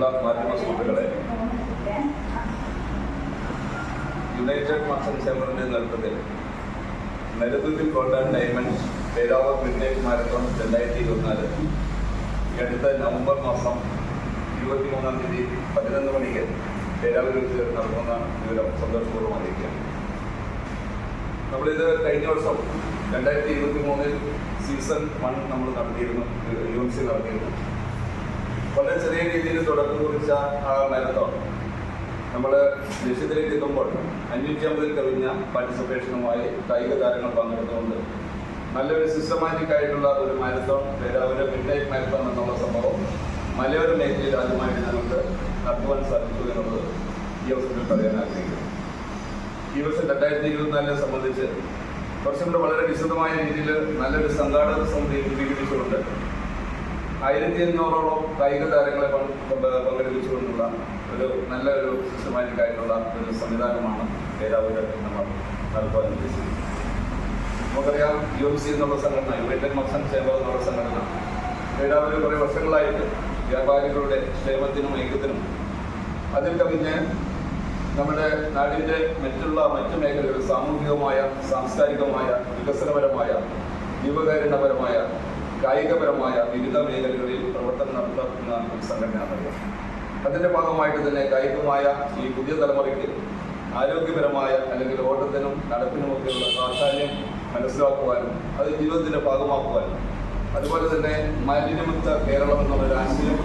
പ്രിയമുള്ള മാധ്യമ സുഹൃത്തുക്കളെ യുണൈറ്റഡ് മസൻ ചേംബറിന്റെ നേതൃത്വത്തിൽ നെടുതുത്തിൽ golden diamond Peravoor midnight marathon രണ്ടായിരത്തി ഇരുപത്തിനാല് അടുത്ത നവംബർ മാസം ഇരുപത്തി മൂന്നാം തീയതി പതിനൊന്ന് മണിക്ക് പേരാവൂരിൽ വെച്ച് നടക്കുന്ന വിവരം സന്തോഷപൂർവം അറിയിക്കുക നമ്മളിത് കഴിഞ്ഞ വർഷം രണ്ടായിരത്തി ഇരുപത്തി മൂന്നിൽ സീസൺ വൺ നമ്മൾ നടത്തിയിരുന്നു യു എം സി നടത്തിയിരുന്നു. വളരെ ചെറിയ രീതിയിൽ തുടക്കം കുറിച്ച ആ മാരത്തോൺ. നമ്മൾ എത്തുമ്പോൾ അഞ്ഞൂറ്റി അമ്പതിൽ കവിഞ്ഞ പാർട്ടിസിപ്പേഷനുമായി കായിക താരങ്ങൾ പങ്കെടുത്തുകൊണ്ട് നല്ലൊരു സിസ്റ്റമാറ്റിക് ആയിട്ടുള്ള ഒരു marathon Peravoor midnight marathon എന്നുള്ള സംഭവം മലയോര മേഖലയിൽ ആദ്യമായിട്ട് ഞങ്ങൾക്ക് നടത്തുവാൻ സാധിച്ചു എന്നുള്ളത് ഈ അവസരത്തിൽ പറയാൻ ആഗ്രഹിക്കുന്നു. ഈ വർഷം രണ്ടായിരത്തി ഇരുപത്തിനാലിനെ സംബന്ധിച്ച് കുറച്ചും കൂടെ വളരെ വിശദമായ രീതിയിൽ നല്ലൊരു സംഘാടക സമിതി രൂപീകരിച്ചുകൊണ്ട് ആയിരത്തി അഞ്ഞൂറോളം കായിക താരങ്ങളെ പങ്ക് പങ്ക് പങ്കെടുപ്പിച്ചുകൊണ്ടുള്ള ഒരു നല്ലൊരു സിസ്റ്റമാറ്റിക് ആയിട്ടുള്ള ഒരു സംവിധാനമാണ് ഏതാവൂര് നമ്മൾ നടത്താൻ ഉദ്ദേശിക്കുന്നത്. നമുക്കറിയാം യു എം സി എന്നുള്ള സംഘടന യുണൈറ്റഡ് മക്സൺ ചേംബർ എന്നുള്ള സംഘടന ഏതാവൂര് കുറേ വർഷങ്ങളായിട്ട് വ്യാപാരികളുടെ ക്ഷേമത്തിനും ഐക്യത്തിനും അതിൽ കവിഞ്ഞ് നമ്മുടെ നാടിന്റെ മറ്റുള്ള മറ്റു മേഖലകൾ സാമൂഹികമായ സാംസ്കാരികമായ വികസനപരമായ ജീവകാരുണ്യപരമായ കായികപരമായ വിവിധ മേഖലകളിൽ പ്രവർത്തനം നടത്തുന്ന സംഘടനയാണത്. അതിന്റെ ഭാഗമായിട്ട് തന്നെ കായികമായ ഈ പുതിയ തലമുറയ്ക്ക് ആരോഗ്യപരമായ അല്ലെങ്കിൽ ഓട്ടത്തിനും നടപ്പിനുമൊക്കെയുള്ള പ്രാധാന്യം മനസ്സിലാക്കുവാനും അത് ജീവിതത്തിന്റെ ഭാഗമാക്കുവാനും. അതുപോലെ തന്നെ മാലിന്യമുക്ത കേരളം എന്നുള്ളൊരു ആശയം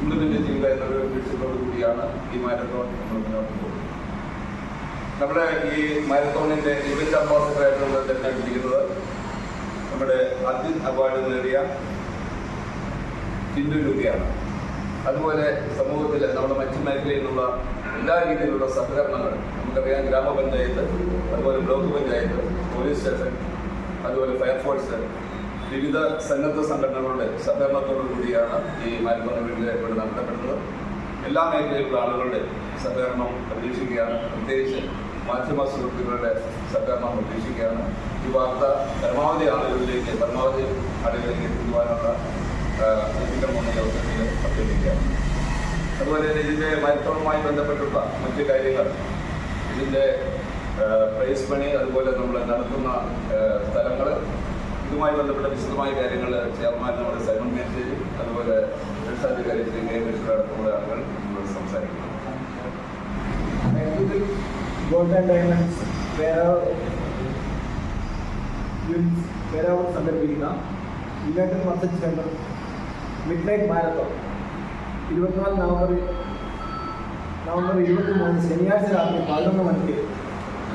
ഇംപ്ലിമെന്റ് ചെയ്യുക എന്നൊരു ലക്ഷ്യത്തോടു കൂടിയാണ് ഈ മാരത്തോൺ നമ്മൾ നമ്മുടെ ഈ മാരത്തോണിന്റെ ഇവന്റ് അംബാസിഡർ ആയിട്ട് നമ്മൾ തിരഞ്ഞെടുത്തിരിക്കുന്നത് നമ്മുടെ അർജുൻ അവാർഡ് നേടിയ ചിന്തു രൂപയാണ് അതുപോലെ സമൂഹത്തിൽ നമ്മുടെ മറ്റു മേഖലയിൽ നിന്നുള്ള എല്ലാ രീതിയിലുള്ള സഹകരണങ്ങൾ നമുക്കറിയാം ഗ്രാമപഞ്ചായത്ത് അതുപോലെ ബ്ലോക്ക് പഞ്ചായത്ത് പോലീസ് സ്റ്റേഷൻ അതുപോലെ ഫയർഫോഴ്സ് വിവിധ സന്നദ്ധ സംഘടനകളുടെ സഹകരണത്തോടു കൂടിയാണ് ഈ മാരത്തോൺ വീട്ടിലെ ഇവിടെ നടത്തപ്പെടുന്നത്. എല്ലാ മേഖലയിലുള്ള ആളുകളുടെ സഹകരണം പ്രതീക്ഷിക്കുകയാണ്. പ്രത്യേകിച്ച് മാധ്യമ സുഹൃത്തുക്കളുടെ സഹകരണം പ്രതീക്ഷിക്കുകയാണ് ഈ വാർത്ത പരമാവധി ആളുകളിലേക്ക് പരമാവധി ആളുകളിലേക്ക് എത്തിക്കുവാനുള്ള എത്തിക്കണമെന്ന ഈ അവസരത്തിൽ അഭ്യർത്ഥിക്കുകയാണ് അതുപോലെ തന്നെ ഇതിന്റെ മരത്തോണുമായി ബന്ധപ്പെട്ടുള്ള മറ്റു കാര്യങ്ങൾ ഇതിന്റെ പ്രൈസ് പണി അതുപോലെ നമ്മൾ നടത്തുന്ന സ്ഥലങ്ങൾ ഇതുമായി ബന്ധപ്പെട്ട വിശദമായ കാര്യങ്ങൾ ചെയർമാൻ നമ്മുടെ സൈമൺ മേശേരി അതുപോലെ രക്ഷാധികാരി ശ്രീ കെ കൃഷ്ണ അടക്കമുള്ള ആളുകൾ നമ്മൾ സംസാരിക്കുന്നു നെടുതുത്തിൽ and diamonds വേറെ സംഘടിപ്പിക്കുന്ന united merchant chamber midnight marathon ഇരുപത്തിനാല് നവംബർ നവംബർ ഇരുപത്തി മൂന്ന് ശനിയാഴ്ച രാത്രി പതിനൊന്ന് മണിക്ക്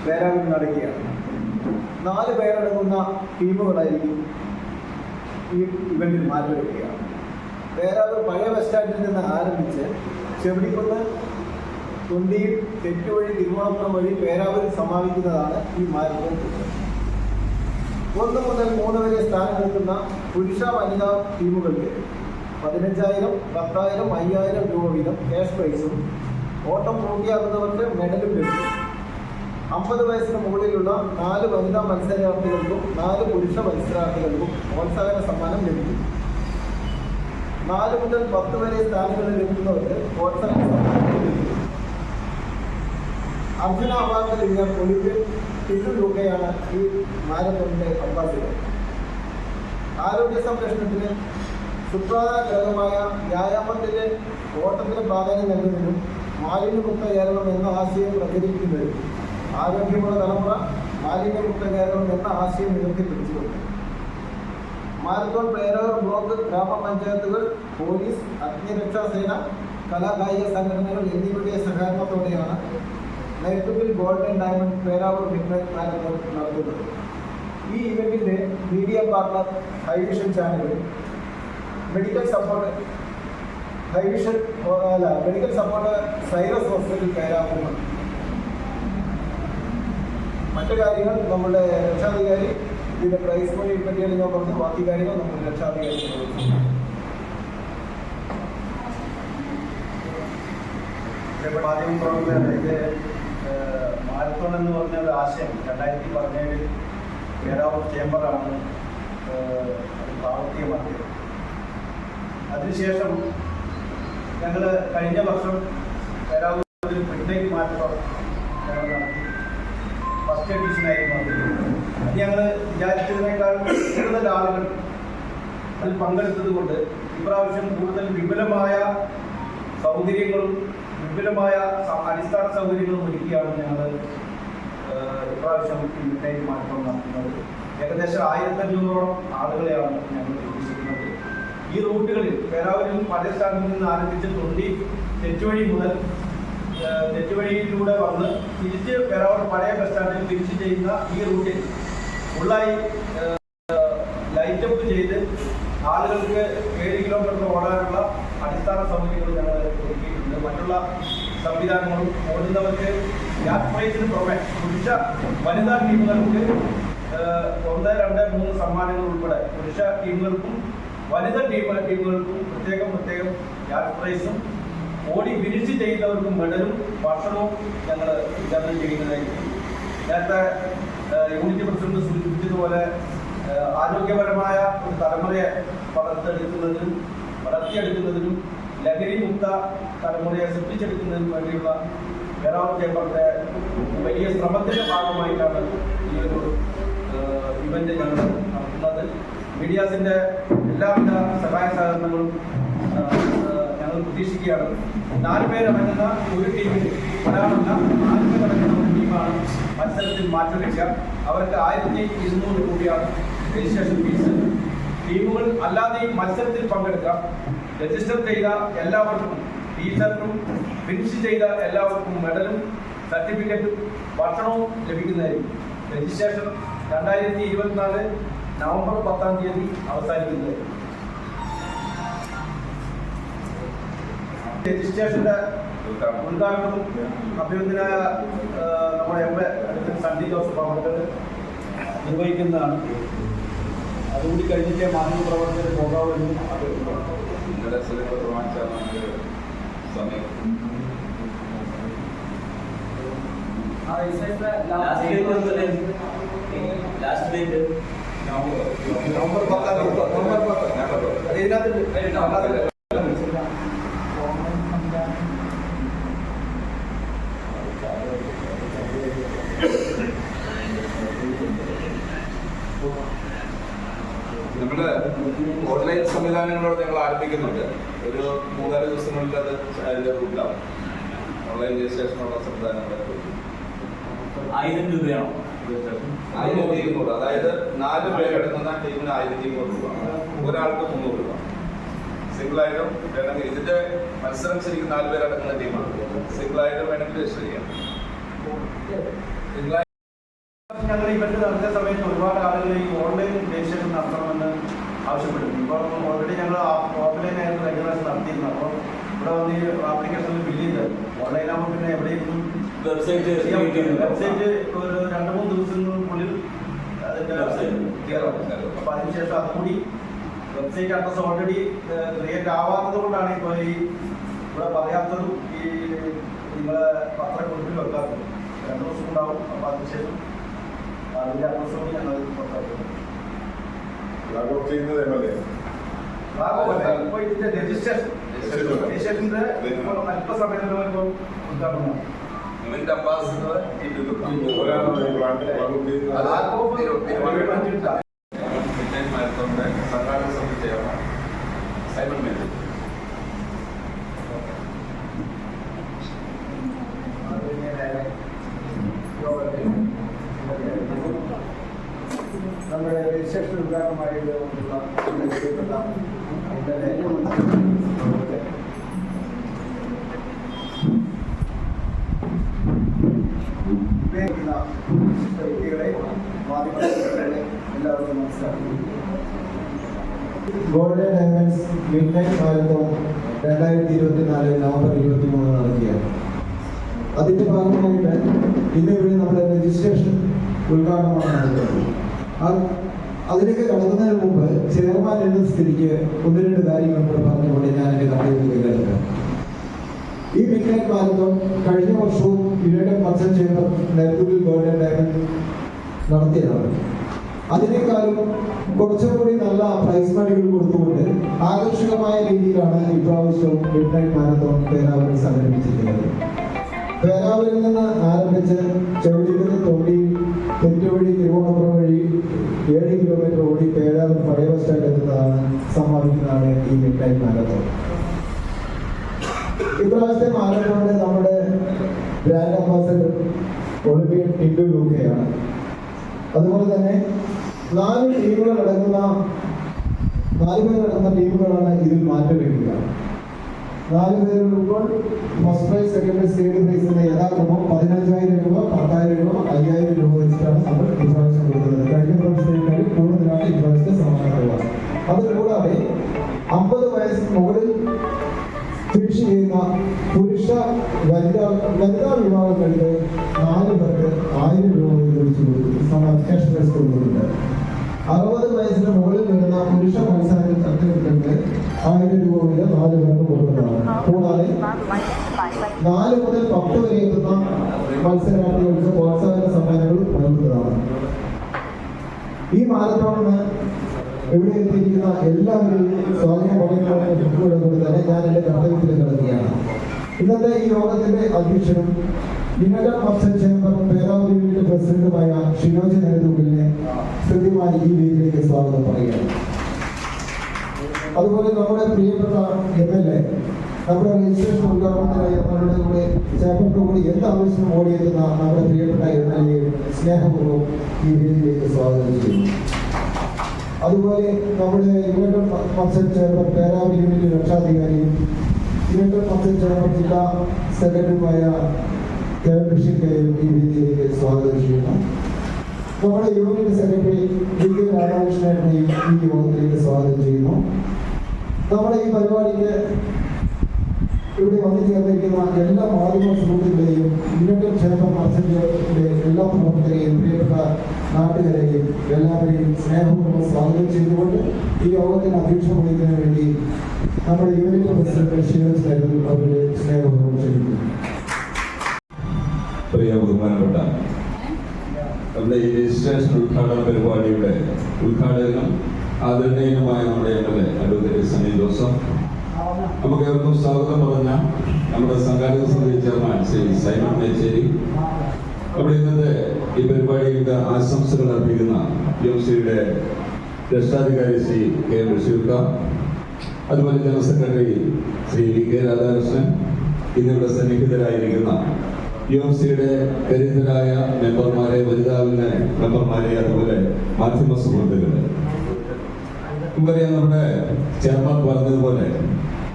വേരാവിൽ നടക്കുകയാണ്. നാല് പേരടങ്ങുന്ന ടീമുകളായിരിക്കും ഈ ഇവന്റിൽ മാറ്റെടുക്കുക പേരാവൂർ പഴയ ബസ് സ്റ്റാൻഡിൽ നിന്ന് ആരംഭിച്ച് ചെവിടിക്കുന്ന് തൊണ്ടിയിൽ തെറ്റുവഴി തിരുവോണപ്പുറം വഴി പേരാവൂരിൽ സമാപിക്കുന്നതാണ് ഈ മാരത്തോൺ ഒന്ന് മുതൽ മൂന്ന് വരെ സ്ഥാനമെടുക്കുന്ന പുരുഷ വനിതാ ടീമുകൾക്ക് പതിനഞ്ചായിരം പത്തായിരം അയ്യായിരം രൂപ വീതം ക്യാഷ് പ്രൈസും ഓട്ടം പൂർത്തിയാക്കുന്നവർക്ക് മെഡലും ലഭിക്കും. അമ്പത് വയസ്സിന് മുകളിലുള്ള നാല് വനിതാ മത്സരാർത്ഥികൾക്കും നാല് പുരുഷ മത്സരാർത്ഥികൾക്കും പ്രോത്സാഹന സമ്മാനം ലഭിക്കും. നാല് മുതൽ പത്ത് വരെ സ്ഥാനങ്ങളിൽ ലഭിക്കുന്നവർക്ക് പ്രോത്സാഹന സമ്മാനം അവാർഡ് ലഭിക്കാൻ ഒളിമ്പ്യൻ ഈ മാരത്തോണിന്റെ അംബാസിഡർ ആരോഗ്യ സംരക്ഷണത്തിന് സുപ്രധാന വ്യായാമത്തിന്റെ ഓട്ടത്തിന് പ്രാധാന്യം നൽകുന്നതിനും മാലിന്യമുക്ത കേരളം എന്ന ആശയം പ്രചരിപ്പിക്കുന്നതിനും ആരോഗ്യമുള്ള തലമുറ മാലിന്യമുക്ത കേരളം എന്ന ആശയം ഉയർത്തിപ്പിടിച്ചുകൊണ്ട് മാരത്തോൺ പേരാവൂർ ബ്ലോക്ക് ഗ്രാമപഞ്ചായത്തുകൾ പോലീസ് അഗ്നിരക്ഷാസേന കലാകായിക സംഘടനകൾ എന്നിവയുടെ സഹകരണത്തോടെയാണ് നെയ്ത്തുവിൽ golden diamond Peravoor midnight marathon നടത്തുന്നത് ഈ ഇവന്റിന്റെ media partner Hi Vision channel medical support Hi Vision അല്ല medical support Cyrus hospital Peravoor മറ്റു കാര്യങ്ങൾ നമ്മുടെ രക്ഷാധികാരി ഇതിന്റെ പ്രൈസ് മണി പറ്റിയാണ് ഞാൻ പറഞ്ഞു ബാക്കി കാര്യങ്ങൾ നമ്മുടെ രക്ഷാധികാരി പ്രവർത്തകർ ഇത് മാരത്തോൺ എന്ന് പറഞ്ഞ ഒരു ആശയം രണ്ടായിരത്തി പതിനേഴിൽ പേരാവ് ചേംബറാണ് പ്രാവർത്തികമാക്കിയത്. അതിനുശേഷം ഞങ്ങൾ കഴിഞ്ഞ വർഷം പേരാവൂരിൽ മിഡ്നൈറ്റ് മാരത്തോൺ ഞങ്ങൾ നടത്തി. ഫസ്റ്റ് എഡിഷനായിരുന്നു അത്. ഞങ്ങൾ വിചാരിച്ചതിനേക്കാൾ കൂടുതൽ ആളുകൾ അതിൽ പങ്കെടുത്തത് കൊണ്ട് ഇപ്രാവശ്യം കൂടുതൽ വിപുലമായ സൗകര്യങ്ങളും വിപുലമായ അടിസ്ഥാന സൗകര്യങ്ങളും ഒരുക്കിയാണ് ഞങ്ങൾ ഇപ്രാവശ്യം ഈ മാറ്റം നടത്തുന്നത്. ഏകദേശം ആയിരത്തഞ്ഞൂറോളം ആളുകളെയാണ് ഞങ്ങൾ ചോദിച്ചിരുന്നത് ഈ റൂട്ടുകളിൽ പല സ്ഥലങ്ങളിൽ നിന്ന് ആരംഭിച്ച് തൊണ്ടി തെറ്റുവഴി മുതൽ തെറ്റുവഴിയിലൂടെ വന്ന് തിരിച്ച് പേരാവൂർ പഴയ ബസ് സ്റ്റാൻഡിൽ തിരിച്ച് ചെയ്യുന്ന ഈ റൂട്ടിൽ ഫുള്ളായി ലൈറ്റപ്പ് ചെയ്ത് ആളുകൾക്ക് ഏഴ് കിലോമീറ്റർ ഓടാനുള്ള അടിസ്ഥാന സൗകര്യങ്ങൾ ഞങ്ങൾ മറ്റുള്ള സംവിധാനങ്ങളും ഓടുന്നവർക്ക് യാത്രയത്തിന് പുറമെ പുരുഷ വനിതാ ടീമുകൾക്ക് ഒന്ന് രണ്ട് മൂന്ന് സമ്മാനങ്ങൾ ഉൾപ്പെടെ പുരുഷ ടീമുകൾക്കും വനിതാ ടീം ടീമുകൾക്കും പ്രത്യേകം പ്രത്യേകം പ്രൈസും ഓടി ഫിനിഷ് ചെയ്യുന്നവർക്കും മെഡലും ഭക്ഷണവും ഞങ്ങൾ വിതരണം ചെയ്യുന്നതായിരിക്കും. നേരത്തെ യൂണിറ്റ് പ്രസിഡന്റ് സൂചിപ്പിച്ചതുപോലെ ആരോഗ്യപരമായ ഒരു തലമുറയെ വളർത്തെടുക്കുന്നതിനും വളർത്തിയെടുക്കുന്നതിനും ലഹരി മുക്ത തലമുറയെ സൃഷ്ടിച്ചെടുക്കുന്നതിന് വേണ്ടിയുള്ള വേറാവ് ചേമ്പറിന്റെ വലിയ ശ്രമത്തിന്റെ ഭാഗമായിട്ടാണ് ഈ ഒരു ഇവന്റ് ഞങ്ങൾ നടത്തുന്നത്. മീഡിയാസിന്റെ എല്ലാവിധ സഹായ സഹകരണങ്ങളും ഞങ്ങൾ പ്രതീക്ഷിക്കുകയാണ്. നാല് പേരടങ്ങുന്ന ഒരു ടീമിൽ ഒരാളല്ല നാല് പേരടങ്ങുന്ന ഒരു ടീമാണ് മത്സരത്തിൽ മാറ്റിവെക്കുക അവർക്ക് ആയിരത്തി ഇരുന്നൂറ് രൂപയാണ് രജിസ്ട്രേഷൻ ഫീസ്. ടീമുകൾ അല്ലാതെ ഈ മത്സരത്തിൽ പങ്കെടുക്കാം. രജിസ്റ്റർ ചെയ്ത എല്ലാവർക്കും ടീച്ചർക്കും ഫിനിഷ് ചെയ്ത എല്ലാവർക്കും മെഡലും സർട്ടിഫിക്കറ്റും ഭക്ഷണവും ലഭിക്കുന്നതായിരിക്കും. രജിസ്ട്രേഷൻ രണ്ടായിരത്തി ഇരുപത്തിനാല് നവംബർ പത്താം തീയതി അവസാനിക്കുന്നതായിരിക്കും. രജിസ്ട്രേഷന്റെ ഉദ്ഘാടനവും അഭ്യർത്ഥന നമ്മുടെ എം. എ. സണ്ണി ജോസഫ് പ്രവർത്തകർ നിർവഹിക്കുന്നതാണ്. അതുകൂടി കഴിഞ്ഞിട്ടേ മാധ്യമ പ്രവർത്തകർ പോകാമെന്നും അഭ്യർത്ഥിക്കുന്നു ಎಲ್ಲ ಸುಲಭ ರೋಮಾಂಚನ ಸಮಯ ಲಾಸ್ಟ್ ವೀಕ್ ನವಂಬರ್ ನವಂಬರ್ ಅದೇನಾದ್ರೂ ആയിരം രൂപയാണോ? ആയിരത്തി ഇരുന്നൂറ് അതായത് നാല് പേരെടുക്കുന്ന ടീമിന് ആയിരത്തി ഇരുന്നൂറ് രൂപ. ഒരാൾക്ക് മുന്നൂറ് രൂപ. സിംഗിൾ ആയിട്ടും വേണമെങ്കിൽ ഇതിന്റെ മത്സരം ശരിക്കും നാല് പേരടങ്ങുന്ന ടീമാണ് സിംഗിൾ ആയിട്ട് വേണമെങ്കിൽ രജിസ്റ്റർ ചെയ്യാം. ഞങ്ങൾ ഇവന്റ് നടത്തിയ സമയത്ത് ഒരുപാട് ആളുകൾ ഈ ഓൺലൈൻ രജിസ്ട്രേഷൻ നടത്തണമെന്ന് ആവശ്യപ്പെടുന്നു. ഇപ്പോൾ ഓൾറെഡി ഞങ്ങൾ ഓഫ്ലൈൻ ആയിരുന്നു രജിസ്ട്രേഷൻ നടത്തിയിരുന്നു അപ്പോൾ ഇവിടെ വന്ന് ഈ ആപ്ലിക്കേഷനിൽ ബില്ല് ചെയ്ത് ഓൺലൈൻ ആകുമ്പോൾ പിന്നെ എവിടെയും വെബ്സൈറ്റ് വെബ്സൈറ്റ് ഒരു രണ്ട് മൂന്ന് ദിവസങ്ങൾക്കുള്ളിൽ അതിന്റെ വെബ്സൈറ്റ് ക്ലിയർ അപ്പൊ അതിനുശേഷം അതുകൂടി വെബ്സൈറ്റ് അഡ്രസ് ഓൾറെഡി ക്രിയേറ്റ് ആവാത്തത് കൊണ്ടാണ് ഇപ്പോൾ ഈ ഇവിടെ പറയാത്തതും ഈ നിങ്ങളെ പത്രക്കുറിപ്പിൽ വെക്കാത്തത്. രണ്ട് ദിവസം ഉണ്ടാവും. അപ്പൊ അതിനുശേഷം അതിന്റെ അഡ്രസ്സും ഞങ്ങൾ പുറത്താക്കും. ലാഗോട്ട് ചെയ്യുന്നത് എംഎൽഎ ലാഭമല്ല ഇപ്പോൾ ഇതിന്റെ രജിസ്ട്രേഷൻ രജിസ്ട്രേഷന്റെ ഇപ്പോൾ അല്പസമയത്തിനകം ഇപ്പോൾ ഉദ്ഘാടനമാണ് ഇവന്റ് അംബാസിഡർ മാരത്തോണിന്റെ സംഘാടക സമിതി ചെയർമാൻ സൈമൺ മേജർ നമ്മുടെ രജിസ്ട്രേഷൻ ഉദ്ഘാടനമായി വന്നിട്ടുള്ള golden diamonds midnight marathon രണ്ടായിരത്തി ഇരുപത്തിനാല് നവംബർ ഇരുപത്തി മൂന്ന് നടക്കുകയാണ്. അതിന്റെ ഭാഗമായിട്ട് ഇന്ന് ഇവിടെ നമ്മുടെ രജിസ്ട്രേഷൻ ഉദ്ഘാടനമാണ് നടക്കുന്നത്. ആ- അതിലേക്ക് കടക്കുന്നതിന് മുമ്പ് ചെയർമാൻ എന്ന സ്ഥിതിക്ക് ഒന്ന് രണ്ട് കാര്യങ്ങൾ പറഞ്ഞുകൊണ്ട് ഞാൻ എന്റെ കിടക്കാം ഈ മിഡ്നൈറ്റ് മാരത്തോൺ കഴിഞ്ഞ വർഷവും യുണൈറ്റഡ് മത്സൻ ചേംബർ നെഹ്റുവിൽ ഗോൾഡൻ ഡയമണ്ട് നടത്തിയതാണ്. അതിനേക്കാളും കുറച്ചും കൂടി നല്ല പ്രൈസ് മണികൾ കൊടുത്തുകൊണ്ട് ആകർഷകമായ രീതിയിലാണ് ഇപ്രാവശ്യവും മിഡ്നൈറ്റ് മാരത്തോൺ പേരാവൻ സംഘടിപ്പിച്ചിരിക്കുന്നത്. പേരാവൂരിൽ നിന്ന് ആരംഭിച്ച് ചെവിടിക്കുന്ന തൊണ്ടി തെറ്റുവഴി തിരുവോണപ്പുറം വഴി ഏഴ് കിലോമീറ്റർ ഓടി പേരാവൂർ പഴയ ബസ് സ്റ്റാൻഡ് എത്തുന്നതാണ് സമ്മാനിക്കുന്നതാണ് ഈ മിഡ് നൈറ്റ് മാരത്തോൺ ഇപ്രാവശ്യത്തെ മാരത്തോണിൽ നമ്മുടെ ബ്രാൻഡ് അംബാസഡർ ഒളിമ്പിയൻ ടിൻഡു ലൂക്കയാണ്. അതുപോലെ തന്നെ നാല് ടീമുകൾ അടങ്ങുന്ന നാല് പേരടങ്ങുന്ന ടീമുകളാണ് ഇതിൽ മാറ്റം വരിക നാല് പേരുള്ളപ്പോൾ first prize second prize third prize എന്ന യഥാക്രമം പതിനഞ്ചായിരം രൂപ പത്തായിരം രൂപ അയ്യായിരം രൂപ വെച്ചിട്ടാണ് നമ്മൾ ഇപ്രാവശ്യം കൊടുക്കുന്നത്. കഴിഞ്ഞ പ്രാവശ്യത്തേക്കാൾ കൂടുതലാണ് ഇപ്രാവശ്യത്തെ സമ്മാന തുക അതുകൂടാതെ അമ്പത് വയസ്സിന് മുകളിൽ ഫിനിഷ് ചെയ്യുന്ന പുരുഷ വനിതാ വനിതാ വിഭാഗങ്ങൾക്ക് നാല് പേർക്ക് ആയിരം രൂപ വെച്ച് കൊടുക്കുന്നു. ക്യാഷ് പ്രൈസ് കൊടുക്കുന്നുണ്ട്. അറുപത് വയസ്സിന് മുകളിൽ വരുന്ന പുരുഷ മത്സരങ്ങൾക്ക് ആയിരം രൂപ വരെ നാല് പേർക്ക് കൊടുക്കുന്നതാണ്. കൂടാതെ നാല് മുതൽ പത്ത് വരെ എത്തുന്ന മത്സരാർത്ഥികൾക്ക് പ്രോത്സാഹന സമ്മാനങ്ങൾ നൽകുന്നതാണ്. ഈ മാരത്തോണിന് ഇവിടെ എത്തിയിരിക്കുന്ന എല്ലാവരെയും സ്വാധീനം പറയുന്നതോടെ തന്നെ ഞാൻ എന്റെ കർത്തവ്യത്തിൽ കിടക്കുകയാണ് ഇന്നത്തെ ഈ യോഗത്തിന്റെ അധ്യക്ഷനും united merchant chamber Peravoor unit പ്രസിഡന്റുമായ ഷിനോജ് നെഹ്റുവിനെ കൃത്യമായി ഈ വേദിയിലേക്ക് സ്വാഗതം പറയുകയാണ്. അതുപോലെ നമ്മുടെ പ്രിയപ്പെട്ട എം എൽ എ നമ്മുടെ രജിസ്ട്രേഷൻ ഉദ്ഘാടനത്തിനായി നമ്മളുടെ കൂടെ ചേപ്പറിന്റെ കൂടി എന്ത് ആവശ്യം ഓടിയെത്തുന്ന നമ്മുടെ പ്രിയപ്പെട്ട എം എൽ എ സ്നേഹപൂർവം ഈ വേദിയിലേക്ക് സ്വാഗതം ചെയ്യുന്നു. അതുപോലെ നമ്മുടെ united merchant chamber Peravoor unit രക്ഷാധികാരിയും united merchant chamber ജില്ലാ സെക്രട്ടറിയുമായ കെ ബഷീർക്കെയും ഈ വേദിയിലേക്ക് സ്വാഗതം ചെയ്യുന്നു നമ്മുടെ യൂണിറ്റ് സെക്രട്ടറി വി കെ രാധാകൃഷ്ണനെയും ഈ യോഗത്തിലേക്ക് സ്വാഗതം ചെയ്യുന്നു നമ്മുടെ ഈ പരിപാടിക്ക് ഇവിടെ വന്നു ചേർന്നിരിക്കുന്ന എല്ലാ മാധ്യമ സുഹൃത്തുക്കളെയും ഇന്നത്തെ ചേംബർ മർച്ചന്റിന്റെ എല്ലാ പ്രവർത്തകരെയും പ്രിയപ്പെട്ട നാട്ടുകാരെയും എല്ലാവരെയും സ്നേഹപൂർവം സ്വാഗതം ചെയ്തുകൊണ്ട് ഈ യോഗത്തിന് അപേക്ഷ വഹിക്കുന്നതിന് വേണ്ടി നമ്മുടെ യൂണിറ്റ് പ്രസിഡന്റ് ഷീലസ് കരുതൽ അവരുടെ സ്നേഹപൂർവം ക്ഷണിക്കുന്നു പ്രിയ ബഹുമാനപ്പെട്ട നമ്മുടെ ഈ രജിസ്ട്രേഷൻ ഉദ്ഘാടന പരിപാടിയുടെ ഉദ്ഘാടകനും ആദരണീയനുമായ നമ്മുടെ M L A advocate Sunny Joseph. നമുക്ക് ഏവർക്കും സ്വാഗതം പറഞ്ഞ നമ്മുടെ സംഘാടക സമിതി ചെയർമാൻ ശ്രീ സൈമൺ മേച്ചേരി. നമ്മുടെ ഇന്നത്തെ ഈ പരിപാടിയുടെ ആശംസകൾ അർപ്പിക്കുന്ന പി എം സിയുടെ രക്ഷാധികാരി ശ്രീ കെ ബഷീർക്ക അതുപോലെ general secretary Shri V K Radhakrishnan. ഇന്നിവിടെ സന്നിഹിതരായിരിക്കുന്ന യു എം സിയുടെ കരുതരായ മെമ്പർമാരെ വലുതാവുന്ന മെമ്പർമാരെ അതുപോലെ മാധ്യമ സുഹൃത്തുക്കളെ. നമുക്കറിയാം നമ്മുടെ ചെയർമാൻ പറഞ്ഞതുപോലെ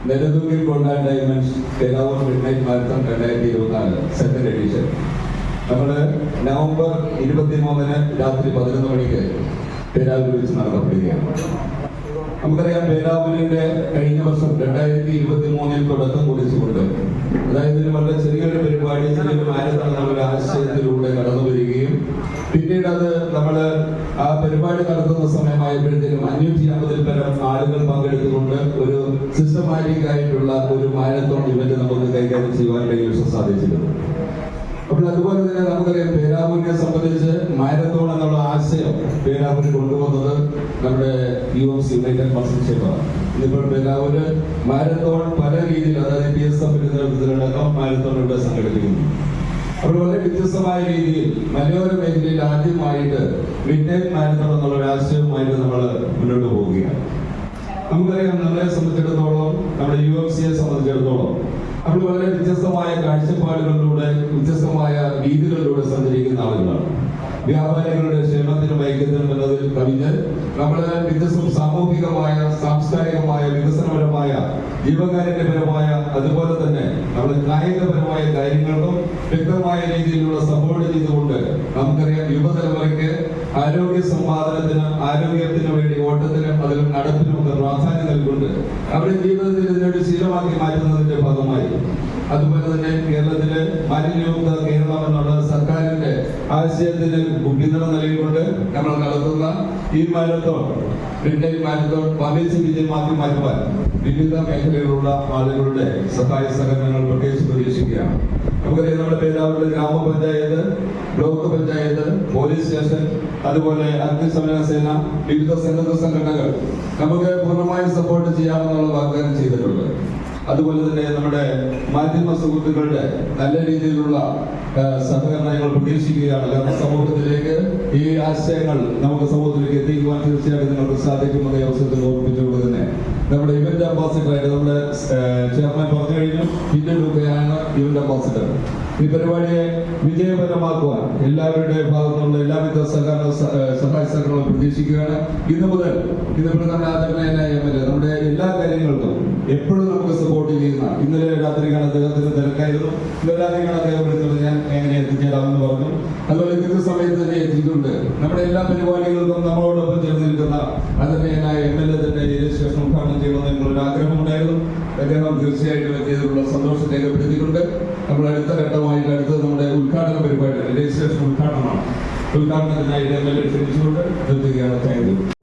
നെടുതുകിൽ കൊണ്ടാൻ ഡയമണ്ട്സ് പെരാവൂർ മിഡ്നൈറ്റ് മാരത്തൺ രണ്ടായിരത്തി ഇരുപത്തിനാല് സെക്കൻഡ് എഡിഷൻ നമ്മൾ നവംബർ ഇരുപത്തിമൂന്നിന് രാത്രി പതിനൊന്ന് മണിക്ക് പെരാവൂർ വെച്ച് നടത്തപ്പെടുകയാണ്. നമുക്കറിയാം പേരാവൂരിന്റെ കഴിഞ്ഞ വർഷം രണ്ടായിരത്തി ഇരുപത്തി മൂന്നിൽ തുടക്കം കുറിച്ചുകൊണ്ട് അതായത് വളരെ ചെറിയൊരു പരിപാടി ചെറിയൊരു മാരത്തോൺ നമ്മുടെ ആശയത്തിലൂടെ കടന്നു വരികയും പിന്നീട് അത് നമ്മൾ ആ പരിപാടി നടത്തുന്ന സമയമായപ്പോഴത്തേക്കും അഞ്ഞൂറ്റി അമ്പതിൽ പരം ആളുകൾ പങ്കെടുത്തുകൊണ്ട് ഒരു സിസ്റ്റമാറ്റിക് ആയിട്ടുള്ള ഒരു മാരത്തോൺ ഇവന്റ് നമുക്ക് കൈകാര്യം ചെയ്യുവാൻ കഴിയും സാധിച്ചിട്ടുണ്ട്. അപ്പോൾ അതുപോലെ തന്നെ നമുക്കറിയാം പേരാവൂരിനെ സംബന്ധിച്ച് മാരത്തോൺ എന്നുള്ള ആശയം പേരാവൂരിൽ കൊണ്ടുവന്നത് നമ്മുടെ യു എം സി യുണൈറ്റഡ് ചേംബറാണ് ഇന്നിപ്പോൾ പേരാവൂര് മാരത്തോൺ പല രീതിയിൽ അതായത് പി എസ് എഫിന്റെ നേതൃത്വത്തിലടക്കം മാരത്തോൺ ഇവിടെ സംഘടിപ്പിക്കുന്നു. അപ്പോൾ വളരെ വ്യത്യസ്തമായ രീതിയിൽ മലയോര മേഖലയിൽ ആദ്യമായിട്ട് മിഡ് മാരത്തോൺ എന്നുള്ള ഒരു ആശയവുമായിട്ട് നമ്മൾ മുന്നോട്ട് പോവുകയാണ്. നമുക്കറിയാം നമ്മളെ സംബന്ധിച്ചിടത്തോളം നമ്മുടെ യു എം സിയെ സംബന്ധിച്ചിടത്തോളം നമ്മൾ വളരെ വ്യത്യസ്തമായ കാഴ്ചപ്പാടുകളിലൂടെ വ്യത്യസ്തമായ രീതികളിലൂടെ സഞ്ചരിക്കുന്ന ആളുകളാണ്. വ്യാപാരികളുടെ ക്ഷേമത്തിനും ഐക്യത്തിനും എന്നതിൽ കവിഞ്ഞ് നമ്മുടെ വ്യത്യസ്തം സാമൂഹികമായ സാംസ്കാരികമായ വികസനപരമായ ജീവകാരുണ്യപരമായ അതുപോലെ തന്നെ നമ്മുടെ കായികപരമായ കാര്യങ്ങൾക്കും വ്യക്തമായ രീതിയിലുള്ള സപ്പോർട്ട് ചെയ്തുകൊണ്ട് നമുക്കറിയാം യുവതലമുറയ്ക്ക് ആരോഗ്യ സമ്പാദനത്തിന് ആരോഗ്യത്തിന് വേണ്ടി ഓട്ടത്തിനും അതിലും നടപ്പിനും ഒക്കെ പ്രാധാന്യം നൽകുന്നുണ്ട് അവരുടെ ജീവിതത്തിൽ ഇതിനൊരു ശീലമാക്കി മാറ്റുന്നതിന്റെ ഭാഗമായി അതുപോലെ തന്നെ കേരളത്തിലെ മാലിന്യമുക്ത കേരളം എന്നുള്ള സർക്കാരിന്റെ ആശയത്തിന് പിന്തുണ നൽകിക്കൊണ്ട് നമ്മൾ നടത്തുന്ന ഈ മാരത്തോൺ മിഡ് മാരത്തോൺ പ്രാദേശിക വിജയമാക്കി മാറ്റുവാൻ വിവിധ മേഖലയിലുള്ള ആളുകളുടെ സഹായ സഹകരണങ്ങൾ പ്രത്യേകിച്ച് പ്രതീക്ഷിക്കുകയാണ്. നമുക്കറിയാം നമ്മുടെ പേരാവൂരിലെ ഗ്രാമപഞ്ചായത്ത് ബ്ലോക്ക് പഞ്ചായത്ത് പോലീസ് സ്റ്റേഷൻ അതുപോലെ അഗ്നിശമന സേന വിവിധ സന്നദ്ധ സംഘടനകൾ നമുക്ക് പൂർണമായും സപ്പോർട്ട് ചെയ്യാമെന്നുള്ള വാഗ്ദാനം ചെയ്തിട്ടുണ്ട്. അതുപോലെ തന്നെ നമ്മുടെ മാധ്യമ സുഹൃത്തുക്കളുടെ നല്ല രീതിയിലുള്ള സഹകരണം ഞങ്ങൾ പ്രതീക്ഷിക്കുകയാണ് കാരണം സമൂഹത്തിലേക്ക് ഈ ആശയങ്ങൾ നമുക്ക് സമൂഹത്തിലേക്ക് എത്തിക്കുവാൻ തീർച്ചയായിട്ടും നിങ്ങൾക്ക് സാധിക്കുമെന്ന അവസരത്തിൽ ഓർമ്മിച്ചുകൊണ്ട് തന്നെ നമ്മുടെ ഇവന്റ് അംബാസിഡറായിട്ട് നമ്മുടെ ചെയർമാൻ പറഞ്ഞു കഴിഞ്ഞു. ഇന്ത്യൻ രൂപയാണ് ഇവന്റ് അംബാസിഡർ ഈ പരിപാടിയെ വിജയപരമാക്കുവാൻ എല്ലാവരുടെ ഭാഗത്തുനിന്നുള്ള എല്ലാവിധ സഹകരണ സഹായ സഹകരണവും പ്രതീക്ഷിക്കുകയാണ്. ഇന്ന് മുതൽ ഇന്ന് നമ്മുടെ ആദരണീയനായ എം എൽ എ നമ്മുടെ എല്ലാ കാര്യങ്ങൾക്കും എപ്പോഴും നമുക്ക് സപ്പോർട്ട് ചെയ്യുന്ന ഇന്നലെ രാത്രിയാണ് അദ്ദേഹത്തിന് തിരക്കായിരുന്നു. ഇന്നലെ രാത്രിയാണ് അദ്ദേഹം വിളിച്ചത്. ഞാൻ എങ്ങനെ എത്തിച്ചേരാമെന്ന് പറഞ്ഞു. അതുപോലെ കൃത്യസമയത്ത് തന്നെ എത്തിയിട്ടുണ്ട്. നമ്മുടെ എല്ലാ പരിപാടികൾക്കും നമ്മളോടൊപ്പം ചേർന്ന് നിൽക്കുന്ന ആദരണീയനായ എം എൽ എ തന്നെ രജിസ്ട്രേഷൻ ഉദ്ഘാടനം ചെയ്യണമെന്ന് എന്നൊരു ആഗ്രഹമുണ്ടായിരുന്നു. അദ്ദേഹം തീർച്ചയായിട്ടും എത്തിയതിലുള്ള സന്തോഷം രേഖപ്പെടുത്തിയിട്ടുണ്ട്. നമ്മൾ അടുത്ത ഘട്ടമായിട്ട് അടുത്തത് നമ്മുടെ ഉദ്ഘാടന പരിപാടി രജിസ്ട്രേഷൻ ഉദ്ഘാടനമാണ്. ഉദ്ഘാടനത്തിനായി എം എൽ എ ക്ഷണിച്ചുകൊണ്ട് നിർത്തുകയാണ്. താങ്ക്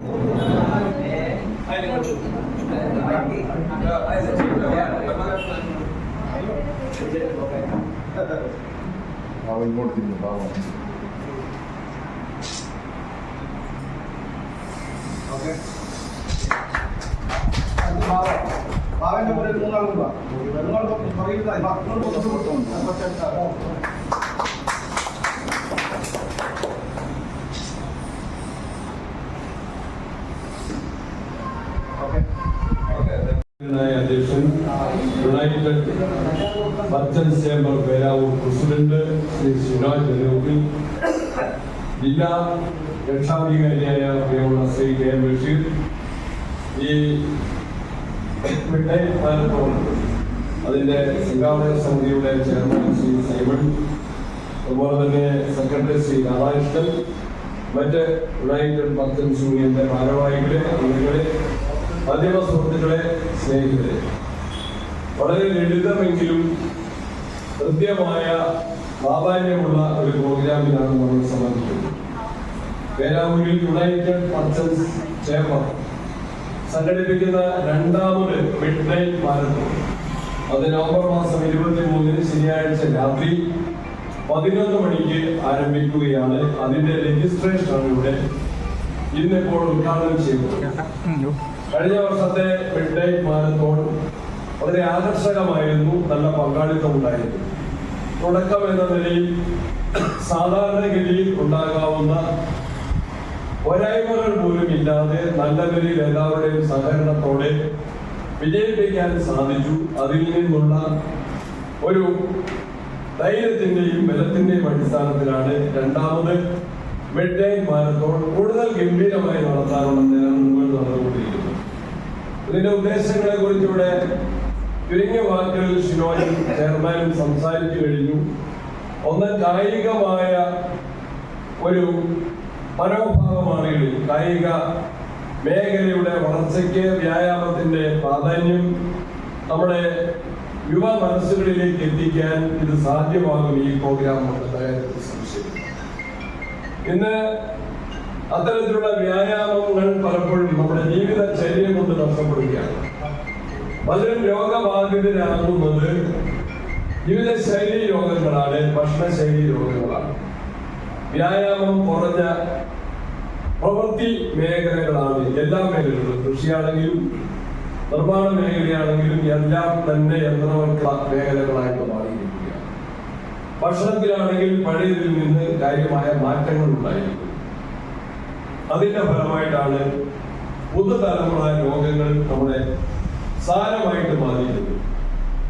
യു അവൻ ഇങ്ങോട്ട് തിരിഞ്ഞു പാവം ബാവന്റെ പോലെ മൂന്നാളും വാ മൂന്നാൾ പറയുന്നത് ഓക്കെ ായ അധ്യക്ഷൻ united merchant chamber Shri Sivaraj നെല്ലൂരിൽ ജില്ലാ രക്ഷാധികാരിയായ പ്രിയമുള്ള ശ്രീ കെ എം ബഷീർ ഈ മിഠായി മാരത്തോൺ അതിന്റെ സംഘാടക സമിതിയുടെ ചെയർമാൻ ശ്രീ സൈമൺ അതുപോലെ തന്നെ സെക്രട്ടറി ശ്രീ രാധാകൃഷ്ണൻ മറ്റ് യുണൈറ്റഡ് മർച്ചൻസ് യൂണിയന്റെ ഭാരവാഹികളെ അംഗങ്ങളെ മാധ്യമ സുഹൃത്തുക്കളെ സ്നേഹിതരെ. വളരെ ലളിതമെങ്കിലും കൃത്യമായ പ്രാധാന്യമുള്ള ഒരു പ്രോഗ്രാമിനാണ് നമ്മൾ സമർപ്പിക്കുന്നത് പേരാമൂരിൽ യുണൈറ്റഡ് പർച്ചേസ് ചേംബർ സംഘടിപ്പിക്കുന്ന രണ്ടാമത് മിഡ് നൈറ്റ് മാരത്തോൺ അത് നവംബർ മാസം ഇരുപത്തി മൂന്നിന് ശനിയാഴ്ച രാത്രി പതിനൊന്ന് മണിക്ക് ആരംഭിക്കുകയാണ്. അതിന്റെ രജിസ്ട്രേഷനാണ് ഇവിടെ ഇന്നിപ്പോൾ ഉദ്ഘാടനം ചെയ്തത് കഴിഞ്ഞ വർഷത്തെ മിഡ് നൈറ്റ് മാരത്തോൺ വളരെ ആകർഷകമായിരുന്നു. നല്ല പങ്കാളിത്തം ഉണ്ടായിരുന്നു. തുടക്കം എന്ന നിലയിൽ സാധാരണഗതിയിൽ ഉണ്ടാകാവുന്ന പോരായ്മകൾ പോലും ഇല്ലാതെ നല്ല നിലയിൽ എല്ലാവരുടെയും സഹകരണത്തോടെ വിജയിപ്പിക്കാൻ സാധിച്ചു. അതിൽ നിന്നുള്ള ഒരു ധൈര്യത്തിന്റെയും ബലത്തിന്റെയും അടിസ്ഥാനത്തിലാണ് രണ്ടാമത് മിഡ് നൈറ്റ് മാരത്തോൺ കൂടുതൽ ഗംഭീരമായി നടത്താനുള്ള മുമ്പിൽ നടന്നുകൊണ്ടിരിക്കുന്നത്. ഇതിന്റെ ഉദ്ദേശങ്ങളെ കുറിച്ച് ഇവിടെ ചുരുങ്ങിയ വാക്കുകളിൽ ഷിനോയും ചെയർമാനും സംസാരിച്ചു കഴിഞ്ഞു. ഒന്ന് കായികമായ ഒരു മനോഭാവമാണ് ഇതിൽ കായിക മേഖലയുടെ വളർച്ചയ്ക്ക് വ്യായാമത്തിന്റെ പ്രാധാന്യം നമ്മുടെ യുവ മനസ്സുകളിലേക്ക് എത്തിക്കാൻ ഇത് സാധ്യമാകും ഈ പ്രോഗ്രാം കൊണ്ട്. സംശയം. ഇന്ന് അത്തരത്തിലുള്ള വ്യായാമങ്ങൾ പലപ്പോഴും നമ്മുടെ ജീവിതചര്യ കൊണ്ട് നഷ്ടപ്പെടുകയാണ് പലരും രോഗബാധിതരാകുന്നത് ജീവിതശൈലി രോഗങ്ങളാണ് ഭക്ഷണശൈലി രോഗങ്ങളാണ്. വ്യായാമം കുറഞ്ഞ പ്രവൃത്തി മേഖലകളാണ് എല്ലാ മേഖലകളും. കൃഷിയാണെങ്കിലും നിർമ്മാണ മേഖലയാണെങ്കിലും എല്ലാം തന്നെ യന്ത്രവൽക്ക മേഖലകളായിട്ട് മാറിയിരിക്കുകയാണ്. ഭക്ഷണത്തിലാണെങ്കിൽ പഴയതിൽ നിന്ന് കാര്യമായ മാറ്റങ്ങൾ ഉണ്ടായിരിക്കും. അതിന്റെ ഫലമായിട്ടാണ് പുതുതലമുറ രോഗങ്ങൾ നമ്മുടെ സാരമായിട്ട് ബാധിക്കുന്നത്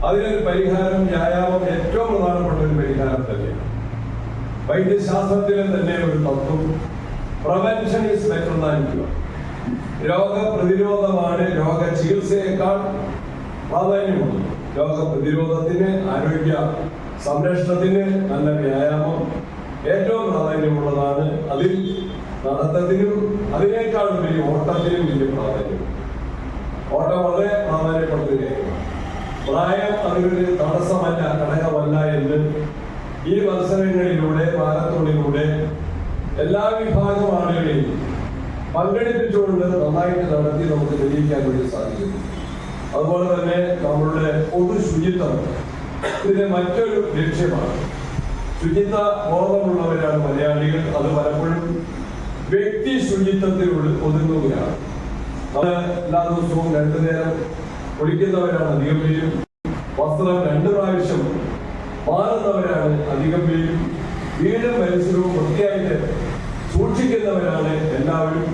അതിനൊരു പരിഹാരം വ്യായാമം ഏറ്റവും പ്രധാനപ്പെട്ട ഒരു പരിഹാരം തന്നെയാണ്. വൈദ്യശാസ്ത്രത്തിലെ തന്നെ ഒരു തത്വം. Prevention is better than cure രോഗപ്രതിരോധമാണ് രോഗ ചികിത്സയേക്കാൾ പ്രാധാന്യമുള്ളത്. രോഗപ്രതിരോധത്തിന് ആരോഗ്യ സംരക്ഷണത്തിന് നല്ല വ്യായാമം ഏറ്റവും പ്രാധാന്യമുള്ളതാണ്. അതിൽ നടത്തത്തിനും അതിനേക്കാൾ വലിയ ഓട്ടത്തിനും വലിയ പ്രാധാന്യം ഓട്ടം വളരെ പ്രാധാന്യപ്പെടുത്തുകയായിരുന്നു പ്രായം അതിനൊരു തടസ്സമല്ല ഘടകമല്ല എന്ന് ഈ മത്സരങ്ങളിലൂടെ മാരത്തോണിലൂടെ എല്ലാ വിഭാഗം ആളുകളെയും പങ്കെടുപ്പിച്ചുകൊണ്ട് നന്നായിട്ട് നടത്തി നമുക്ക് തെളിയിക്കാൻ വേണ്ടി സാധിക്കുന്നു അതുപോലെ തന്നെ നമ്മളുടെ പൊതു ശുചിത്വം ഇതിന്റെ മറ്റൊരു ലക്ഷ്യമാണ്. ശുചിത്വ ബോധമുള്ളവരാണ് മലയാളികൾ അത് പലപ്പോഴും വ്യക്തി ശുചിത്വത്തിൽ ഒതു- ഒതുങ്ങുകയാണ്. എല്ലാ ദിവസവും രണ്ടു നേരം കുളിക്കുന്നവരാണ് അധികം പേരും. വസ്ത്രം രണ്ടു പ്രാവശ്യം മാറുന്നവരാണ് അധികം പേരും. വീടും പരിസരവും വൃത്തിയായിട്ട് സൂക്ഷിക്കുന്നവരാണ് എല്ലാവരും.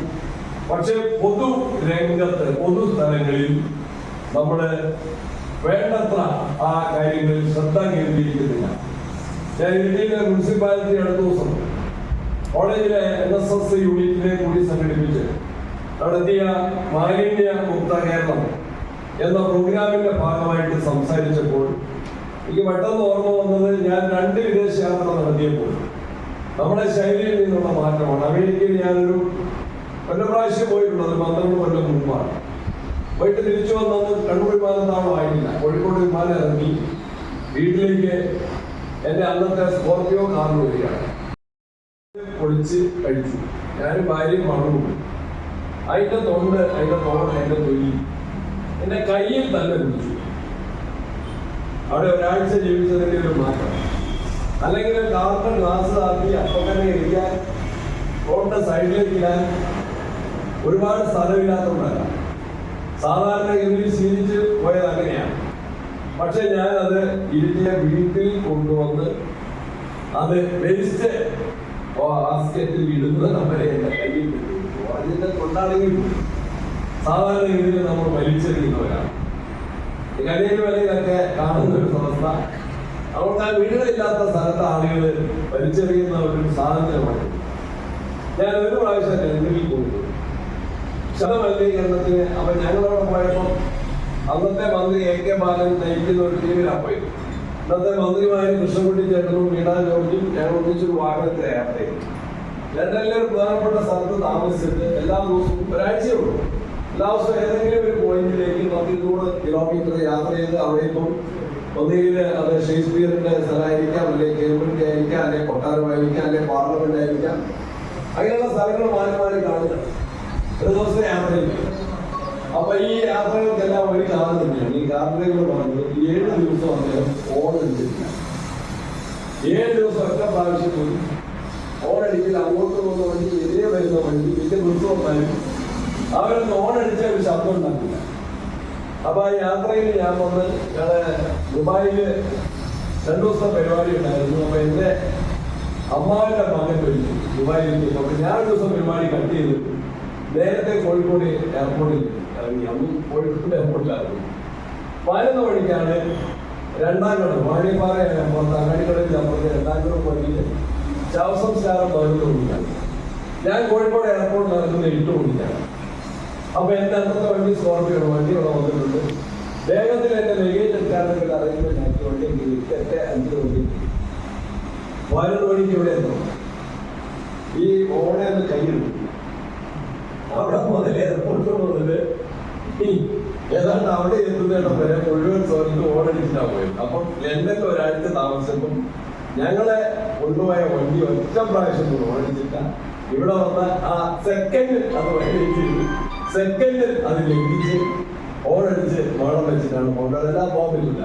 പക്ഷെ പൊതു രംഗത്ത് പൊതു സ്ഥലങ്ങളിൽ നമ്മൾ വേണ്ടത്ര ആ കാര്യങ്ങളിൽ ശ്രദ്ധ കേന്ദ്രീകരിക്കുന്നില്ല. ഞാൻ ഇടുക്കിയിലെ മുനിസിപ്പാലിറ്റി അടുത്ത ദിവസം കോളേജിലെ എൻ എസ് എസ് സംഘടിപ്പിച്ച് നടത്തിയ മാലിന്യ മുക്ത കേരളം എന്ന പ്രോഗ്രാമിന്റെ ഭാഗമായിട്ട് സംസാരിച്ചപ്പോൾ എനിക്ക് പെട്ടെന്ന് ഓർമ്മ വന്നത് ഞാൻ രണ്ട് വിദേശ യാത്ര നടത്തിയപ്പോൾ. നമ്മുടെ ശൈലിയിൽ നിന്നുള്ള മാറ്റമാണ്. അമേരിക്കയിൽ ഞാനൊരു ഒരു പ്രാവശ്യം പോയിട്ടുള്ളത് പന്ത്രണ്ട് കൊല്ലം മുമ്പാണ്. പോയിട്ട് തിരിച്ചു വന്നത് കണ്ണൂർ വിമാനത്താവളം ആയിട്ടില്ല. കോഴിക്കോട് വിമാനം ഇറങ്ങി വീട്ടിലേക്ക് എന്റെ അന്നത്തെ സ്കോർപിയോ കാറിൽ വരികയാണ്. പൊളിച്ച് കഴിച്ചു. ഞാനും ഭാര്യയും മറന്നു അതിന്റെ തൊണ്ട് അതിന്റെ തോട് അതിന്റെ തൊലി. എന്റെ കയ്യിൽ തന്നെ കുടിച്ചു. അവിടെ ഒരാഴ്ച ജീവിച്ചതിന്റെ ഒരു മാറ്റം. അല്ലെങ്കിൽ കാറിന്റെ ഗ്ലാസ് ആക്കി അപ്പൊ തന്നെ ഇരിക്കാൻ റോഡിന്റെ സൈഡിലേക്ക് ഇടാൻ ഒരുപാട് സ്ഥലമില്ലാത്തതുകൊണ്ടല്ല. സാധാരണ ഗതിയിൽ ശീലിച്ച് പോയത് അങ്ങനെയാണ്. പക്ഷെ അത് ഇരുട്ടിയ വീട്ടിൽ കൊണ്ടുവന്ന് അത് വേസ്റ്റ് ബാസ്കറ്റിൽ ഇടുന്നത് നമ്മുടെ എന്റെ കയ്യിൽ കിട്ടും. അതിന്റെ കൊണ്ടാണെങ്കിൽ സാധാരണ രീതിയിൽ നമ്മൾ വലിച്ചെറിയുന്നവരാണ് കരിയർ വിലയിലൊക്കെ കാണുന്ന ഒരു അവസ്ഥ. അവർക്ക് ആ വീടുകളില്ലാത്ത സ്ഥലത്ത് ആളുകൾ വലിച്ചെറിയുന്ന ഒരു സാഹചര്യമാണ്. ഞാൻ ഒരു പ്രാവശ്യം ലണ്ടനിൽ പോയി ശതമലിനീകരണത്തിന് അപ്പൊ ഞങ്ങളവിടെ പോയപ്പോൾ അന്നത്തെ മന്ത്രി എ കെ ബാലൻ നയിക്കുന്ന ഒരു ടീമിലാണ് പോയത്. ഇന്നത്തെ മന്ത്രിമാരും കൃഷ്ണൻകുട്ടി ചേട്ടനും വീണാ ജോർജും ഞങ്ങൾ ഒന്നിച്ചൊരു വാഹനത്തിലെ യാത്ര ചെയ്തു ലണ്ടനിലെ ഒരു പ്രധാനപ്പെട്ട സ്ഥലത്ത് താമസിച്ചിട്ട് എല്ലാ ദിവസവും ഒരാഴ്ചയേ ഉള്ളൂ എല്ലാ ദിവസവും ഏതെങ്കിലും ഒരു പോയിന്റിലേക്ക് പത്തിരുന്നൂറ് കിലോമീറ്റർ യാത്ര ചെയ്ത് അവിടെ ഇപ്പം ഒന്നുകിൽ അത് ഷേക്സ്പിയറിന്റെ സ്ഥലമായിരിക്കാം അല്ലെങ്കിൽ കേംബ്രിഡ്ജ് ആയിരിക്കാം അല്ലെങ്കിൽ കൊട്ടാരമായിരിക്കാം അല്ലെങ്കിൽ പാർലമെന്റ് ആയിരിക്കാം. അങ്ങനെയുള്ള സ്ഥലങ്ങൾ മാറി മാറി കാണുക. ഒരു ദിവസത്തെ യാത്രയിൽ അപ്പൊ ഈ യാത്രകൾക്കെല്ലാം ഒരു കാരണം തന്നെയാണ്. ഈ ഡ്രൈവർ പറഞ്ഞത് ഏഴ് ദിവസം അദ്ദേഹം എടുത്തിട്ടില്ല ഏഴ് ദിവസം ഒറ്റ പ്രാവശ്യം പോയി. അടിക്കില്ല അങ്ങോട്ട് പോകുന്ന വണ്ടി എതിരെ വരുന്ന വണ്ടി വലിയ വന്നാലും അവരൊന്ന് ഓണടിച്ച ഒരു ശബ്ദം ഉണ്ടാക്കില്ല അപ്പൊ ആ യാത്രയിൽ ഞാൻ വന്ന് ഞങ്ങളെ ദുബായിൽ രണ്ടു ദിവസത്തെ പരിപാടി ഉണ്ടായിരുന്നു. അപ്പൊ എന്റെ അമ്മാവിന്റെ മകൻ വിളിച്ചു ദുബായിലേക്ക്. അപ്പൊ ഞാൻ ഒരു ദിവസം പരിപാടി കട്ട് ചെയ്തു. നേരത്തെ കോഴിക്കോട് എയർപോർട്ടിൽ ഇറങ്ങി. അന്നും കോഴിക്കോട് എയർപോർട്ടിലായിരുന്നു പതിനൊന്ന് മണിക്കാണ് രണ്ടാം കടം. വാണിയപ്പാറയാണ് അപ്പുറത്ത് അങ്ങാടിക്കടയിൽ അപ്പുറത്ത് രണ്ടാം കടം വഴിയിൽ ശവസംസ്കാരം പതിനൊന്ന് മണിക്കാണ് ഞാൻ കോഴിക്കോട് എയർപോർട്ടിൽ നടക്കുന്ന എട്ട് മണിക്കാണ് അപ്പൊ എന്റെ അന്നത്തെ വണ്ടി സ്കോർപ്പിയോ വണ്ടി ഇവിടെ വന്നിട്ടുണ്ട്. വേഗത്തിൽ എന്റെ ലഗേജ് എടുക്കാനുള്ള അറേഞ്ച്മെന്റ് ആക്കി വണ്ടി എട്ട് അഞ്ച് മണി പതിനൊന്ന് മണിക്ക് ഇവിടെ എത്തും ഈ ഓടെ ഒന്ന് കയ്യിടും അവിടെ മുതൽ എയർപോർട്ട് മുതൽ ഈ ഏതാണ്ട് അവിടെ എത്തുന്നിടം മുഴുവൻ സ്വന്തം ഓടടിച്ചിട്ടാണ് പോയത്. അപ്പം ലണ്ടനിൽ ഒരാഴ്ച താമസിച്ചപ്പം ഞങ്ങളെ കൊണ്ടുപോയ വണ്ടി ഒറ്റ പ്രാവശ്യം ഓടിച്ചിട്ട. ഇവിടെ വന്ന ആ സെക്കൻഡ് അത് വഴിച്ച് സെക്കൻഡ് അത് ലംഘിച്ച് ഓടടിച്ച് വേണം വെച്ചിട്ടാണ് പോകേണ്ടത് എല്ലാ ബോംബിലില്ല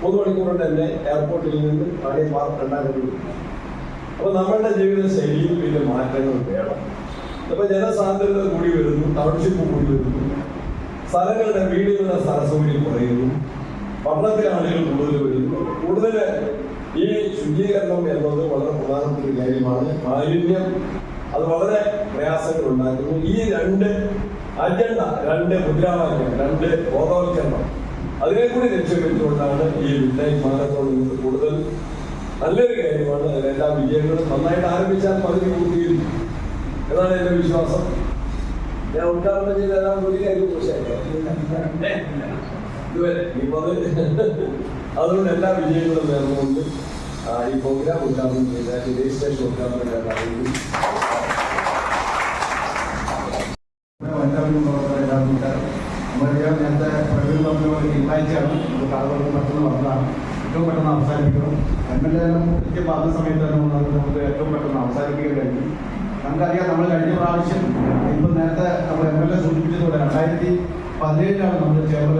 മൂന്ന് മണിക്കൂർ തന്നെ എയർപോർട്ടിൽ നിന്ന് അവിടെ രണ്ടായിരം അപ്പൊ നമ്മളുടെ ജീവിത ശൈലിയിൽ വലിയ മാറ്റങ്ങൾ വേണം. ഇപ്പൊ ജനസാന്ദ്രത കൂടി വരുന്നു ടൗൺഷിപ്പ് കൂടി വരുന്നു. സ്ഥലങ്ങളുടെ വീടുകളുടെ സ്ഥലസൗകര്യം കുറയുന്നു. പട്ടണത്തിലെ ആളുകൾ കൂടുതൽ വരുന്നു. കൂടുതൽ ഈ ശുചീകരണം എന്നത് വളരെ പ്രധാനപ്പെട്ട ഒരു കാര്യമാണ്. മാലിന്യം. അത് വളരെ പ്രയാസങ്ങൾ ഉണ്ടാക്കുന്നു ഈ രണ്ട് അജണ്ട രണ്ട് മുദ്രാവാക്യം രണ്ട് ബോധവൽക്കരണം അതിനെ കൂടി ലക്ഷ്യമെടുത്തുകൊണ്ടാണ് ഈ മിഡ്നൈറ്റ് മാരത്തോൺ ഇന്ന് കൂടുതൽ നല്ലൊരു കാര്യമാണ് എല്ലാ വിജയങ്ങളും നന്നായിട്ട് ആരംഭിച്ചാൽ പകുതി പൂർത്തീകരിക്കും. എന്നാണ് എന്റെ വിശ്വാസം. ഞാൻ ഉദ്ഘാടനം ചെയ്ത ഒരു കാര്യം ഇതുവരെ. ഇപ്പൊ അത് അതുകൊണ്ട് എല്ലാ വിജയങ്ങളും നേർന്നുകൊണ്ട് ഈ പ്രോഗ്രാം ഉദ്ഘാടനം ചെയ്ത രജിസ്ട്രേഷൻ ഉദ്ഘാടനം ചെയ്ത അറിയിക്കും ഏറ്റവും പെട്ടെന്ന് അവസാനിപ്പിക്കണം എം എൽ എ കൃത്യം പറഞ്ഞ സമയത്ത് തന്നെ നമുക്ക് ഏറ്റവും പെട്ടെന്ന് അവസാനിപ്പിക്കാൻ കഴിഞ്ഞു നമുക്കറിയാം നമ്മൾ കഴിഞ്ഞ പ്രാവശ്യം ഇപ്പം നേരത്തെ നമ്മൾ എം എൽ എ സൂചിപ്പിച്ചതോടെ രണ്ടായിരത്തി പതിനേഴിലാണ് നമ്മൾ ചേമ്പർ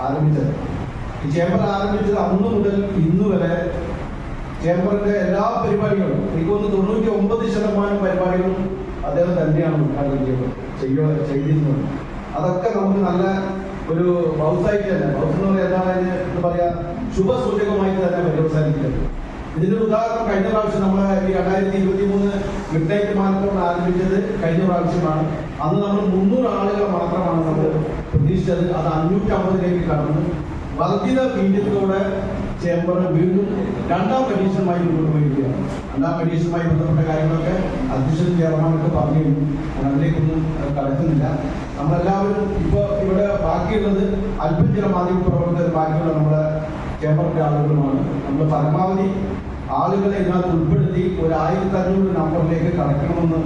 ആരംഭിച്ചത്. ചേംബർ ആരംഭിച്ചത് അന്ന് മുതൽ ഇന്ന് വരെ ചേംബറിന്റെ എല്ലാ പരിപാടികളും എനിക്ക് തോന്നുന്നു തൊണ്ണൂറ്റി ഒമ്പത് ശതമാനം പരിപാടികളും അദ്ദേഹം തന്നെയാണ് ഉദ്ഘാടനം ചെയ്യുന്നത് ചെയ്യുക ചെയ്തിരുന്നത്. അതൊക്കെ നമുക്ക് നല്ല ഒരു ബൗസായിട്ട് തന്നെ ബൗസ് എന്ന് പറയുന്നത് എന്താണ് എന്താ പറയാ ശുഭസൂചകമായിട്ട് തന്നെ പര്യവസാനിക്കുന്നത് ഇതിന്റെ ഉദാഹരണം കഴിഞ്ഞ പ്രാവശ്യം നമ്മൾ ഈ രണ്ടായിരത്തി ഇരുപത്തി മൂന്ന് മിഡ്നൈറ്റ് മാരത്തോൺ ആരംഭിച്ചത് കഴിഞ്ഞ പ്രാവശ്യമാണ്. അന്ന് നമ്മൾ മുന്നൂറ് ആളുകൾ മാത്രമാണ് നമ്മൾ പ്രതീക്ഷിച്ചത്. അത് അഞ്ഞൂറ്റമ്പതിലേക്ക് കടന്നു. വർദ്ധിത വീര്യത്തോടെ ചേംബർ വീണ്ടും രണ്ടാം പരീക്ഷണമായി മുന്നോട്ട് പോയിരിക്കുകയാണ് രണ്ടാം പരീക്ഷണമായി ബന്ധപ്പെട്ട കാര്യങ്ങളൊക്കെ അധ്യക്ഷൻ ചെയർമാനൊക്കെ പറഞ്ഞിരുന്നു അതിലേക്കൊന്നും കടക്കുന്നില്ല. നമ്മളെല്ലാവരും ഇപ്പോൾ ഇവിടെ ബാക്കിയുള്ളത് അല്പം ചില മാധ്യമ പ്രവർത്തകർ ബാക്കിയുള്ള നമ്മുടെ ചേംബറിന്റെ ആളുകളുമാണ്. നമ്മൾ പരമാവധി ആളുകളെ ഇതിനകത്ത് ഉൾപ്പെടുത്തി ഒരു ആയിരത്തി അഞ്ഞൂറ് നമ്പറിലേക്ക് കടക്കണമെന്ന്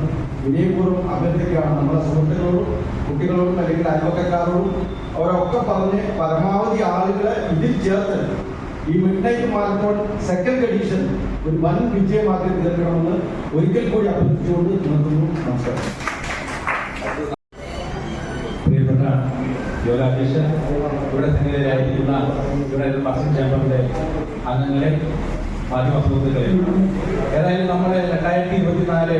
വിനയപൂർവം അഭ്യർത്ഥിക്കുകയാണ് നമ്മുടെ സുഹൃത്തുക്കളോടും കുട്ടികളോടും അല്ലെങ്കിൽ അയൽവക്കക്കാരോടും. അവരൊക്കെ പറഞ്ഞ് പരമാവധി ആളുകളെ ഇതിൽ ചേർത്ത് ഈ midnight marathon second edition ഒരു വൻ വിജയമാക്കി തീർക്കണമെന്ന് ഒരിക്കൽ കൂടി അഭ്യർത്ഥിച്ചുകൊണ്ട് നിർത്തുന്നു നമസ്കാരം. പ്രിയപ്പെട്ട യോഗാധ്യക്ഷൻ ഇവിടെ സന്നിധരായിരിക്കുന്ന ഇവിടെ പർസൺ ചേംബറിന്റെ അംഗങ്ങളെ മാധ്യമ സുഹൃത്തുക്കളെ. ഏതായാലും നമ്മുടെ രണ്ടായിരത്തി ഇരുപത്തിനാല്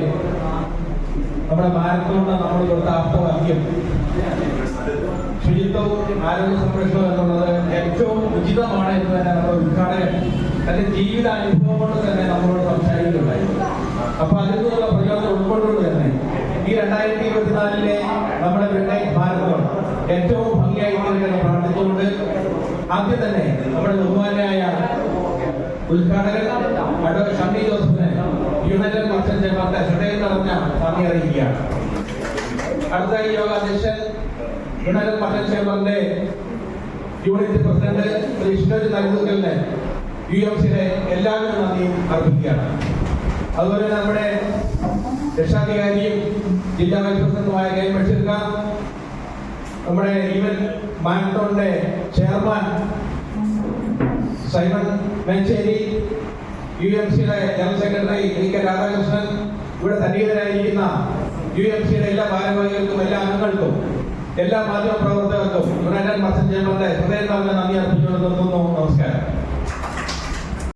നമ്മുടെ മാരത്തോണിന് നമ്മൾ കൊടുത്ത അർത്ഥവാക്യം ശുചിത്വവും ആരോഗ്യ സംരക്ഷണം എന്നുള്ളത് ഏറ്റവും ഉചിതമാണ് എന്ന് തന്നെ നമ്മുടെ ഉദ്ഘാടകൻ തന്റെ ജീവിത അനുഭവം കൊണ്ട് തന്നെ നമ്മളോട് സംസാരിക്കുന്നുണ്ടായി അപ്പൊ അതിൽ നിന്നുള്ള പ്രചോദനം ഉൾക്കൊണ്ടുകൊണ്ട് തന്നെ. ഈ രണ്ടായിരത്തി ഇരുപത്തിനാലിലെ നമ്മുടെ വെണ്ണൈ ഭാരതം ഏറ്റവും ഭംഗിയായി തന്നെ പ്രാർത്ഥിച്ചുകൊണ്ട് ആദ്യം തന്നെ നമ്മുടെ ബഹുമാനായ ഉദ്ഘാടകൻ അഡ്വ ഷണ്ണി ജോസഫിന് യുണൈറ്റഡ് മർച്ചന്റ് ചേംബറിന്റെ ഹൃദയം നിറഞ്ഞ നന്ദി അറിയിക്കുകയാണ് അടുത്ത യോഗാധ്യക്ഷൻ യുണൈറ്റഡ് മർച്ചന്റ് ചേംബറിന്റെ യൂണിറ്റ് പ്രസിഡന്റ് ശ്രീ ഇഷ്ടജ് നൽകുകലിന് യു എം അതുപോലെ നമ്മുടെ രക്ഷാധികാരിയും ജില്ലാ വൈസ് പ്രസിഡന്റുമായ കെ ബഷീർ നമ്മുടെ ഈവൻ മാരത്തോണിന്റെ chairman Simon Mencheri U M സിയുടെ general secretary A K Radhakrishnan ഇവിടെ സന്നിഹിതരായിരിക്കുന്ന യു എം സിയുടെ എല്ലാ ഭാരവാഹികൾക്കും എല്ലാ അംഗങ്ങൾക്കും എല്ലാ മാധ്യമ പ്രവർത്തകർക്കും യുണൈറ്റഡ് മർച്ചന്റ് ചേംബറിന്റെ ഹൃദയം നന്ദി അർപ്പിച്ചുകൊണ്ട് നിർത്തുന്നു. നമസ്കാരം.